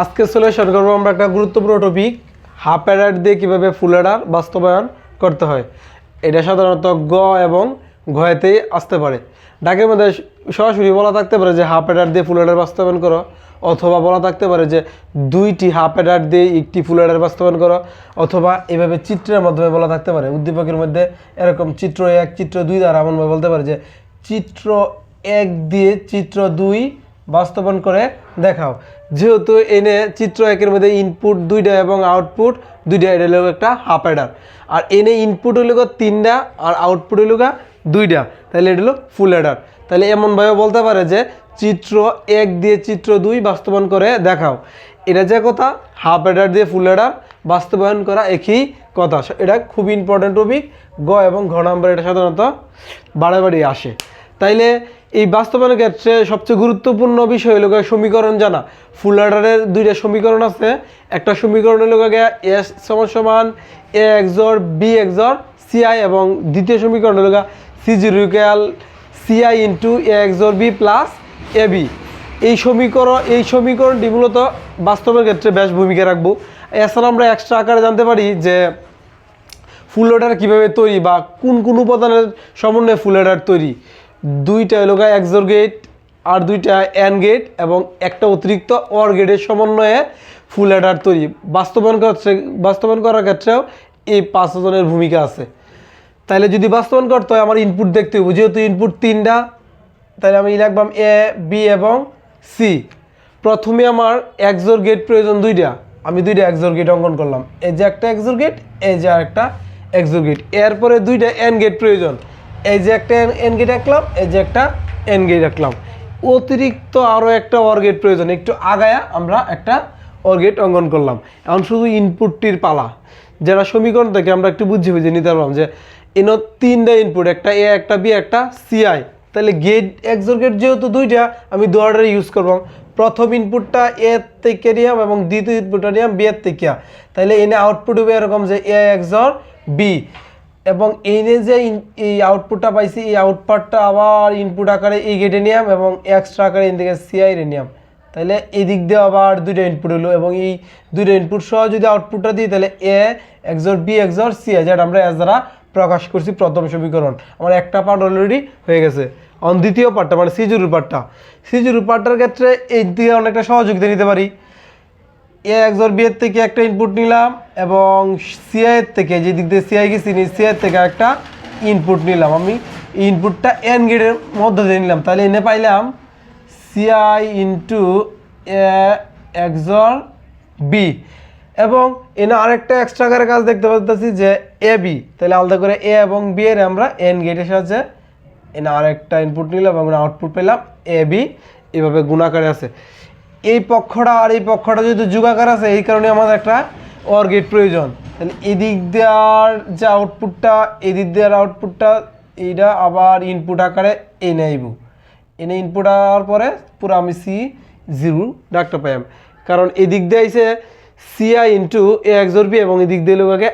আজকে সলিউশন করব আমরা একটা গুরুত্বপূর্ণ টপিক হাফ অ্যাডার দিয়ে কীভাবে ফুল অ্যাডার বাস্তবায়ন করতে হয়। এটা সাধারণত গ এবং ঘয়েতেই আসতে পারে। ডাকের মধ্যে সরাসরি বলা থাকতে পারে যে হাফ অ্যাডার দিয়ে ফুল অ্যাডার বাস্তবায়ন করো, অথবা বলা থাকতে পারে যে দুইটি হাফ অ্যাডার দিয়ে একটি ফুল অ্যাডার বাস্তবায়ন করো, অথবা এভাবে চিত্রের মাধ্যমে বলা থাকতে পারে। উদ্দীপকের মধ্যে এরকম চিত্র এক, চিত্র দুই দ্বারা এমনভাবে বলতে পারে যে চিত্র এক দিয়ে চিত্র দুই বাস্তবায়ন করে দেখাও। যেহেতু এনে চিত্র একের মধ্যে ইনপুট দুইটা এবং আউটপুট দুইটা, এটা হলো একটা হাফ অ্যাডার আর এনে ইনপুট হলো তিনটা আর আউটপুট হলো দুইটা। তাহলে এটা হলো ফুল অ্যাডার তাহলে এমনভাবে বলতে পারে যে চিত্র এক দিয়ে চিত্র দুই বাস্তবায়ন করে দেখাও। এটা যে কথা হাফ অ্যাডার দিয়ে ফুল অ্যাডার বাস্তবায়ন করা একই কথা। এটা খুব ইম্পর্ট্যান্ট টপিক গ এবং ঘ নাম্বার এটা সাধারণত বাড়াবাড়ি আসে। তাইলে এই বাস্তবায়নের ক্ষেত্রে সবচেয়ে গুরুত্বপূর্ণ বিষয় হলো সমীকরণ জানা। ফুল অর্ডারের দুইটা সমীকরণ আছে। একটা সমীকরণ হলো এস সমান সমান A XOR B XOR CI এবং দ্বিতীয় সমীকরণ হলো C zero equal CI into A XOR B plus A B এই সমীকরণ, এই সমীকরণটি মূলত বাস্তবের ক্ষেত্রে বেশ ভূমিকা রাখব। এছাড়া আমরা এক্সট্রা আকারে জানতে পারি যে ফুল অর্ডার কীভাবে তৈরি বা কোন কোন উপাদানের সমন্বয়ে ফুল অর্ডার তৈরি। দুইটা এলাকা এক্সর গেট আর দুইটা অ্যান গেট এবং একটা অতিরিক্ত অর গেটের সমন্বয়ে ফুল অ্যাডার তৈরি। বাস্তবায়ন বাস্তবায়ন করার ক্ষেত্রেও এই পাঁচজনের ভূমিকা আছে। তাহলে যদি বাস্তবায়ন করতে হয়, আমার ইনপুট দেখতে হবে যেহেতু ইনপুট তিনটা তাহলে আমি লিখবাম এ বি এবং সি প্রথমে আমার এক্সোর গেট প্রয়োজন দুইটা। আমি দুইটা এক্সোর গেট অঙ্কন করলাম। এই যে একটা এক্সোর গেট এই যে একটা এক্সোর গেট এরপরে দুইটা এন গেট প্রয়োজন। এই যে একটা এন গেট আঁকলাম এই যে একটা এন গেট আঁকলাম অতিরিক্ত আরও একটা অর গেট প্রয়োজন, একটু আগায়া আমরা একটা অর গেট অঙ্কন করলাম। এখন শুধু ইনপুটটির পালা। যারা সমীকরণ থেকে আমরা একটু বুঝে বুঝে নিতে পারলাম যে এন তিনটা ইনপুট একটা এ একটা বি একটা সিআই তাহলে গেট এক্সোর গেট যেহেতু দুইটা, আমি দুয়ারে ইউজ করবাম প্রথম ইনপুটটা এ থেকে নিয়াম এবং দ্বিতীয় ইনপুটটা নিয়াম বি এর থেকে। তাহলে এনে আউটপুট হবে এরকম যে এ এক্সর বি এবং এনে যে এই আউটপুটটা পাইছি, এই আউটপুটটা আবার ইনপুট আকারে এই গেটে নিয়াম এবং এক্সট্রা আকারে এন থেকে সিআই রে নিয়াম তাহলে এদিক দিয়ে আবার দুইটা ইনপুট হলো এবং এই দুইটা ইনপুট সহ যদি আউটপুটটা দিই তাহলে A XOR B XOR C যেটা আমরা এস দ্বারা প্রকাশ করছি প্রথম সমীকরণ। আমার একটা পার্ট অলরেডি হয়ে গেছে। অন দ্বিতীয় পার্টটা মানে সিজুরুর পার্টটা সিজুরুর পার্টটার ক্ষেত্রে এই দিকে অনেকটা সহযোগিতা নিতে পারি। এ একজোর বিয়ের থেকে একটা ইনপুট নিলাম এবং সিআইয়ের থেকে যে দিক দিয়ে সিআই গেছি সিআইয়ের থেকে একটা ইনপুট নিলাম। আমি ইনপুটটা এন গেটের মধ্যে দিয়ে নিলাম। তাহলে এনে পাইলাম সিআই ইন্টু একজর বি এবং এনে আরেকটা এক্সট্রা করে কাজ দেখতে পাচ্ছি যে এ বি তাহলে আলাদা করে এ এবং বি এর আমরা এন গেটের সাহায্যে এনে আরেকটা ইনপুট নিলাম এবং আউটপুট পেলাম এ বি এভাবে গুণাকারে আছে। এই পক্ষটা আর এই পক্ষটা যেহেতু যুগাকার আছে, এই কারণে আমাদের একটা অর গেট প্রয়োজন। তাহলে এদিক দেওয়ার যে আউটপুটটা এদিক দেওয়ার আউটপুটটা এইটা আবার ইনপুট আকারে এনে আইব। এনে ইনপুট আওয়ার পরে পুরো আমি সি জিরো ডাকটা পাইম কারণ এদিক দিয়ে আইসে CI into A XOR B এবং এদিক দিয়ে লোকাকে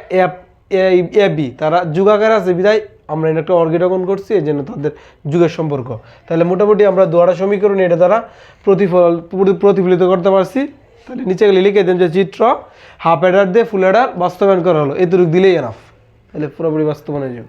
এ বি তারা যুগাকার আছে বিদায় আমরা এটা একটা অর্গেটগন করছি, এই জন্য তাদের যুগের সম্পর্ক। তাহলে মোটামুটি আমরা দোয়ারা সমীকরণ এটা দ্বারা প্রতিফল প্রতিফলিত করতে পারছি। তাহলে নিচে গেলে লিখে দেন যে চিত্র হাফ অ্যাডার দিয়ে ফুল অ্যাডার বাস্তবায়ন করা হলো। এতটুকু দিলেই এনাফ তাহলে পুরোপুরি বাস্তবায়নের জন্য।